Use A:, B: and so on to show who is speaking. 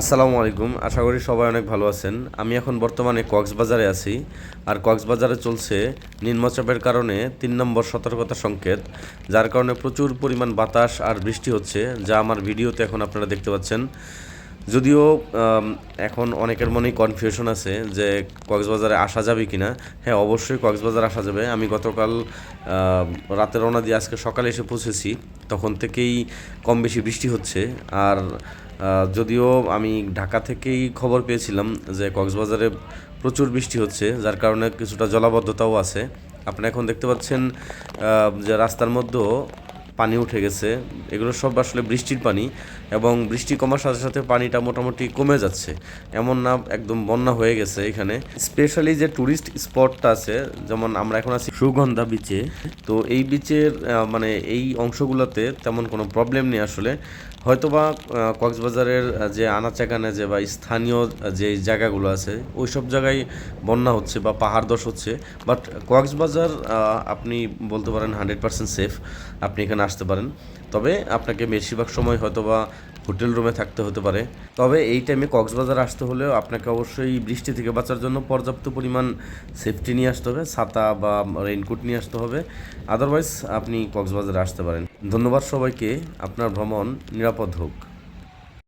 A: আসসালামু আলাইকুম। আশা করি সবাই অনেক ভালো আছেন। আমি এখন বর্তমানে কক্সবাজারে আছি। আর কক্সবাজারে চলছে নিম্নচাপের কারণে তিন নম্বর সতর্কতা সংকেত, যার কারণে প্রচুর পরিমাণ বাতাস আর বৃষ্টি হচ্ছে, যা আমার ভিডিওতে এখন আপনারা দেখতে পাচ্ছেন। যদিও এখন অনেকের মনেই কনফিউশন আছে যে কক্সবাজারে আসা যাবে কি না হ্যাঁ অবশ্যই কক্সবাজার আসা যাবে। আমি গতকাল রাতে রওনা দিয়ে আজকে সকালে এসে পৌঁছেছি। তখন থেকেই কম বেশি বৃষ্টি হচ্ছে। আর যদিও আমি ঢাকা থেকেই খবর পেয়েছিলাম যে কক্সবাজারে প্রচুর বৃষ্টি হচ্ছে, যার কারণে কিছুটা জলাবদ্ধতাও আছে। আপনি এখন দেখতে পাচ্ছেন যে রাস্তার মধ্যেও পানি উঠে গেছে। এগুলো সব আসলে বৃষ্টির পানি এবং বৃষ্টি কমার সাথে সাথে পানিটা মোটামুটি কমে যাচ্ছে। এমন না, একদম বন্যা হয়ে গেছে এখানে। স্পেশালি যে ট্যুরিস্ট স্পটটা আছে, যেমন আমরা এখন আছি সুগন্ধা বিচে তো এই বিচের মানে এই অংশগুলোতে তেমন কোনো প্রবলেম নেই আসলে। হয়তোবা কক্সবাজারের যে আনাচাকানে যে বা স্থানীয় যে জায়গাগুলো আছে ওই সব জায়গায় বন্যা হচ্ছে বা পাহাড় দশ হচ্ছে। বাট কক্সবাজার আপনি বলতে পারেন হান্ড্রেড পার্সেন্ট সেফ আপনি এখানে আসতে পারেন। তবে আপনাকে বেশিরভাগ সময় হয়তো বা হোটেল রুমে থাকতে হতে পারে। তবে এই টাইমে কক্সবাজার আসতে হলেও আপনাকে অবশ্যই বৃষ্টি থেকে বাঁচার জন্য পর্যাপ্ত পরিমাণ সেফটি নিয়ে আসতে হবে। ছাতা বা রেইনকোট নিয়ে আসতে হবে। আদারওয়াইজ আপনি কক্সবাজারে আসতে পারেন। ধন্যবাদ সবাইকে। আপনার ভ্রমণ নিরাপদ হোক।